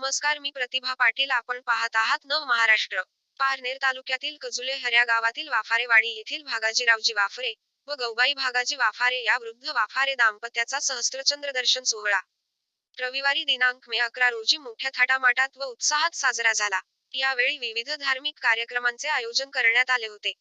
नमस्कार मी प्रतिभा पाटील. आपण पाहत आहात नव महाराष्ट्र. पारनेर तालुक्यातील कजुले हऱ्या गावातील वाफारेवाडी येथील भागाजीरावजी वाफरे व गौबाई भागाजी वाफारे या वृद्ध वाफारे दाम्पत्याचा सहस्त्रचंद्र दर्शन सोहळा. रविवारी दिनांक मे अकरा रोजी मोठ्या थाटामाटात व उत्साहात साजरा झाला. यावेळी विविध धार्मिक कार्यक्रमांचे आयोजन करण्यात आले होते.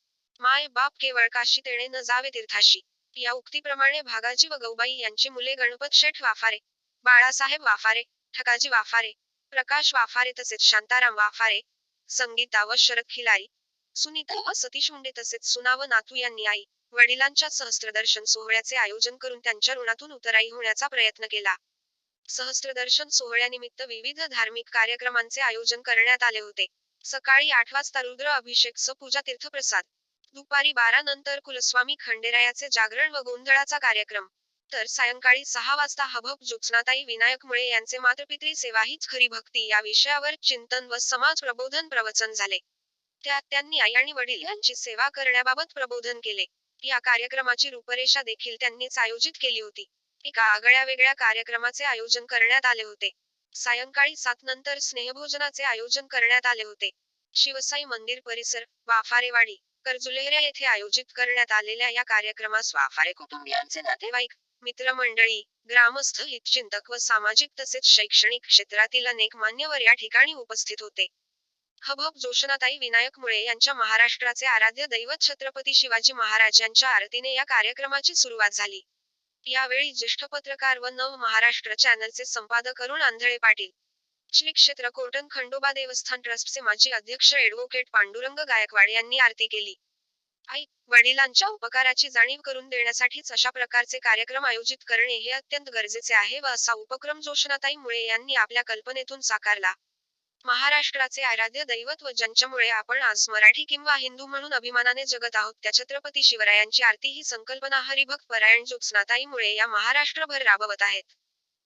माय बाप केवळ काशी तेणे न जावे तीर्थाशी. या उक्तीप्रमाणे भागाजी व गौबाई यांची मुले गणपत शेठ वाफारे बाळासाहेब वाफारे ठकाजी वाफारे प्रकाश वाफारे तसेच शांताराम वाफारे संगीता व शरद खिलारी सुनीता व सतीश मुंडे तसेच सुना व नातू यांनी आई वडिलांच्या सहस्त्रदर्शन सोहळ्याचे आयोजन करून त्यांच्या ऋणातून उतराई होण्याचा प्रयत्न केला. सहस्त्रदर्शन सोहळ्यानिमित्त विविध धार्मिक कार्यक्रमांचे आयोजन करण्यात आले होते. सकाळी आठ वाजता रुद्र अभिषेक स पूजा तीर्थप्रसाद दुपारी बारा नंतर कुलस्वामी खंडेरायाचे जागरण व गोंधळाचा कार्यक्रम तर सायंकाळी सहा वाजता हभप ज्योत्स्नाताई विनायक मुळे यांचे मातृपित्री सेवा हीच खरी भक्ती या विषयावर चिंतन व समाज प्रबोधन प्रवचन झाले. त्यात त्यांनी आई आणि वडील यांची सेवा करण्याबाबत प्रबोधन केले. या कार्यक्रमाची रूपरेषा देखील त्यांनीच आयोजित केली होती. एका आगळ्या वेगळ्या कार्यक्रमाचे आयोजन करण्यात आले होते. सायंकाळी सात नंतर स्नेहभोजनाचे आयोजन करण्यात आले होते. शिवसाई मंदिर परिसर वाफारेवाडी कर्जुलेहऱ्या येथे आयोजित करण्यात आलेल्या या कार्यक्रमास वाफारे कुटुंबियांचे नातेवाईक मित्रमंडळी ग्रामस्थ हितचिंतक व सामाजिक तसेच शैक्षणिक क्षेत्रातील अनेक मान्यवर या ठिकाणी उपस्थित होते. हबहब जोशनाताई विनायक मुळे यांच्या महाराष्ट्राचे आराध्य दैवत छत्रपती शिवाजी महाराज यांच्या आरतीने या कार्यक्रमाची सुरुवात झाली. यावेळी ज्येष्ठ पत्रकार व नव महाराष्ट्र चॅनलचे संपादक अरुण आंधळे पाटील श्री क्षेत्र कोर्टन खंडोबा देवस्थान ट्रस्टचे माजी अध्यक्ष एडव्होकेट पांडुरंग गायकवाड यांनी आरती केली. आई वडिलांच्या उपकाराची जाणीव करून देण्यासाठीच अशा प्रकारचे कार्यक्रम आयोजित करणे हे अत्यंत गरजेचे आहे व असा उपक्रम जोशनाताई मुळे यांनी आपल्या कल्पनेतून साकारला. महाराष्ट्राचे आराध्य दैवत व ज्यांच्यामुळे आपण आज मराठी किंवा हिंदू म्हणून अभिमानाने जगत आहोत त्या छत्रपती शिवरायांची आरती ही संकल्पना हरिभक्त परायण ज्योत्स्नाताईमुळे या महाराष्ट्रभर राबवत आहेत.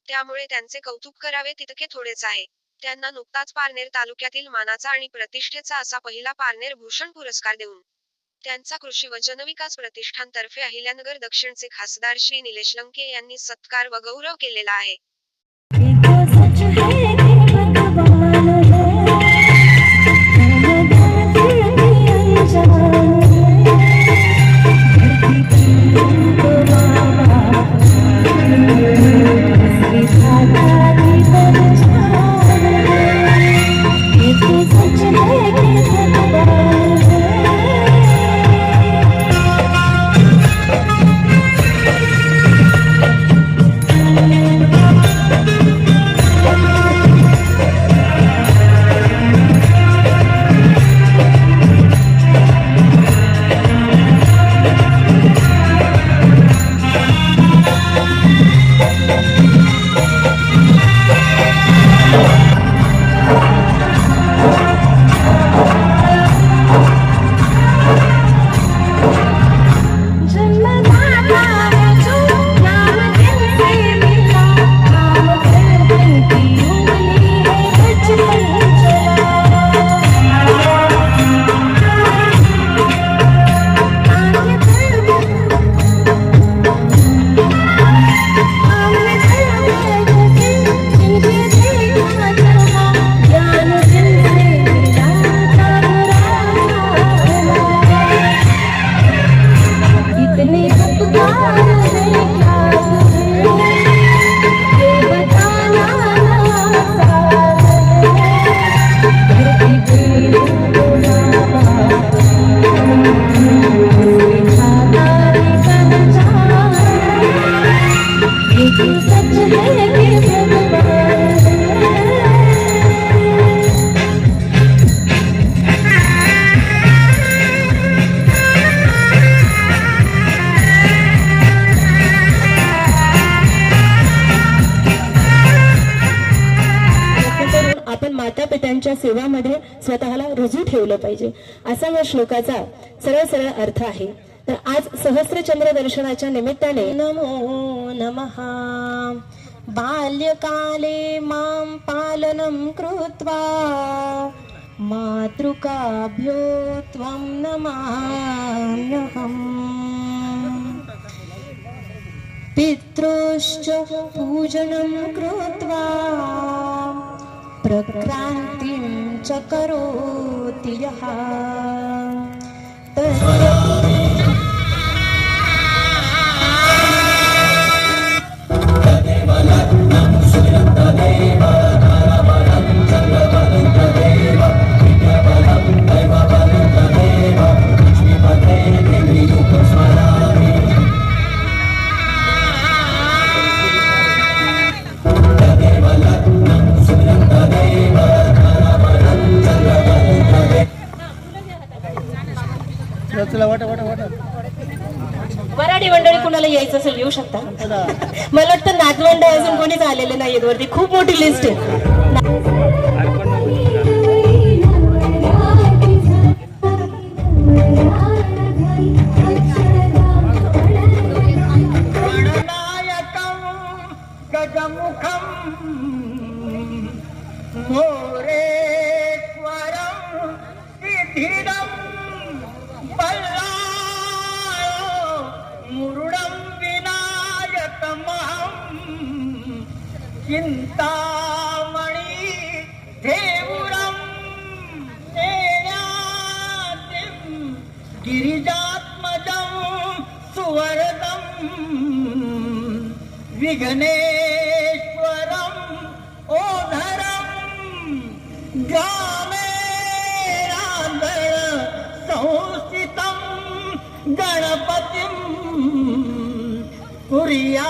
त्यामुळे त्यांचे कौतुक करावे तितके थोडेच आहे. त्यांना नुकताच पारनेर तालुक्यातील मानाचा आणि प्रतिष्ठेचा असा पहिला पारनेर भूषण पुरस्कार देऊन त्यांचा कृषी व जनविकास प्रतिष्ठानतर्फे अहिल्यानगर दक्षिणचे खासदार श्री निलेश लंके यांनी सत्कार व गौरव केलेला आहे. माता सेवामध्ये स्वतःला रुजू ठेवलं पाहिजे. असा या श्लोकाचा सरळ सरळ अर्थ आहे. तर आज सहस्रचंद्र दर्शनाच्या निमित्ताने नमो नमः. बाल्यकाले मां पालनं कृत्वा मातृकाभ्यो त्वं नमाम्यहम्. पितृश्च पूजनं कृत्वा प्रक्रान्तिं च करोति यः वराडी मंडळी कुणाला यायचं असेल येऊ शकता. मला वाटतं नातवंड अजून कोणीच आलेले नाहीयेत वरती. खूप मोठी लिस्ट आहे. मोरेश्वरं ചിന്താമണി ദേവുരം ഗിരിജാത്മജം സുവരതം വിഘ്നേശ്വരം ഓധരം ഗ്രാമേരാന്തര സംസ്ഥിതം ഗണപതിം കുറിയാ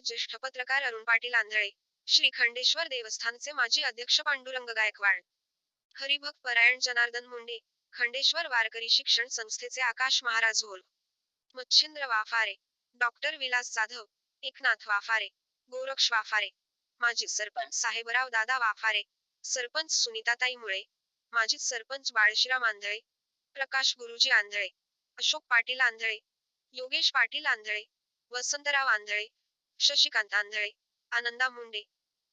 सोहळ्याला ज्येष्ठ पत्रकार अरुण पाटील आंधळे श्री खंडेश्वर देवस्थानचे माजी अध्यक्ष पांडुरंग गायकवाड हरिभक्त परायण जनार्दन मुंडे खंडेश्वर वारकरी शिक्षण संस्थेचे आकाश महाराज होल मच्छिंद्र वाफारे डॉक्टर विलास जाधव एकनाथ वाफारे गोरक्ष वाफारे माजी सरपंच साहेबराव दादा वाफारे सरपंच सुनीताताई मुळे माजी sarpanch Balshiram Andhale Prakash Guruji Andhale Ashok Patil Andhale Yogesh Patil Andhale Vasantrao Andhale Shashikant Andhale Ananda Munde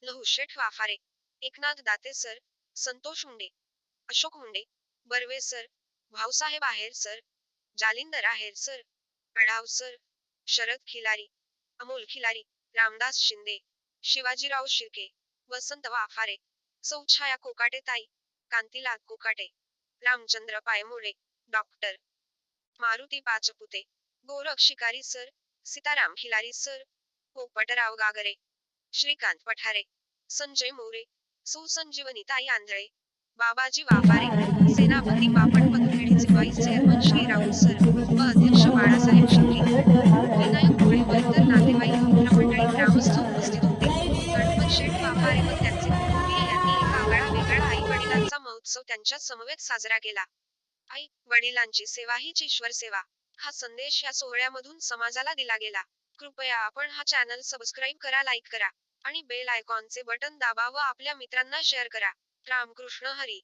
Lahusheth Waphare Eknath Date sir Santosh Munde Ashok Munde Barve sir Bhausaheb Aher sir Jalindar Aher sir Adhav sir Sharad Khilari Amol Khilari Ramdas Shinde Shivajirao Shirke Vasant Waphare Sauchhaya Kokate tai Kantilal Kokate Ramchandra Paymole doctor Maruti Pachpute Gorakh Shikari sir Sitaram Khillari sir हो, पोपटराव गागरे श्रीकांत पठारे संजय मोरे सुसंजीवनीताई आंधळे Babaji Wapare Senapati Bapat पतपेढीचे vice chairman Shri Rahul sir व अध्यक्ष बाळासाहेब शिंदे. विनायक कोळी व इतर नातेवाईक मित्रमंडळी ग्रामस्थ उपस्थित होते. गणपत शेठ वापारे व त्यांचे कुटुंबीय यांनी एक आगळा वेगळा आई वडिलांचा महोत्सव त्यांच्या समवेत साजरा केला. आई वडिलांची सेवा हीच ईश्वर सेवा. हा संदेश या सोहळ्यामधून समाजाला दिला गेला. कृपया आपण हा चॅनल सबस्क्राईब करा लाईक करा आणि बेल आयकॉनचे बटन दाबा व आपल्या मित्रांना शेअर करा. रामकृष्ण हरी.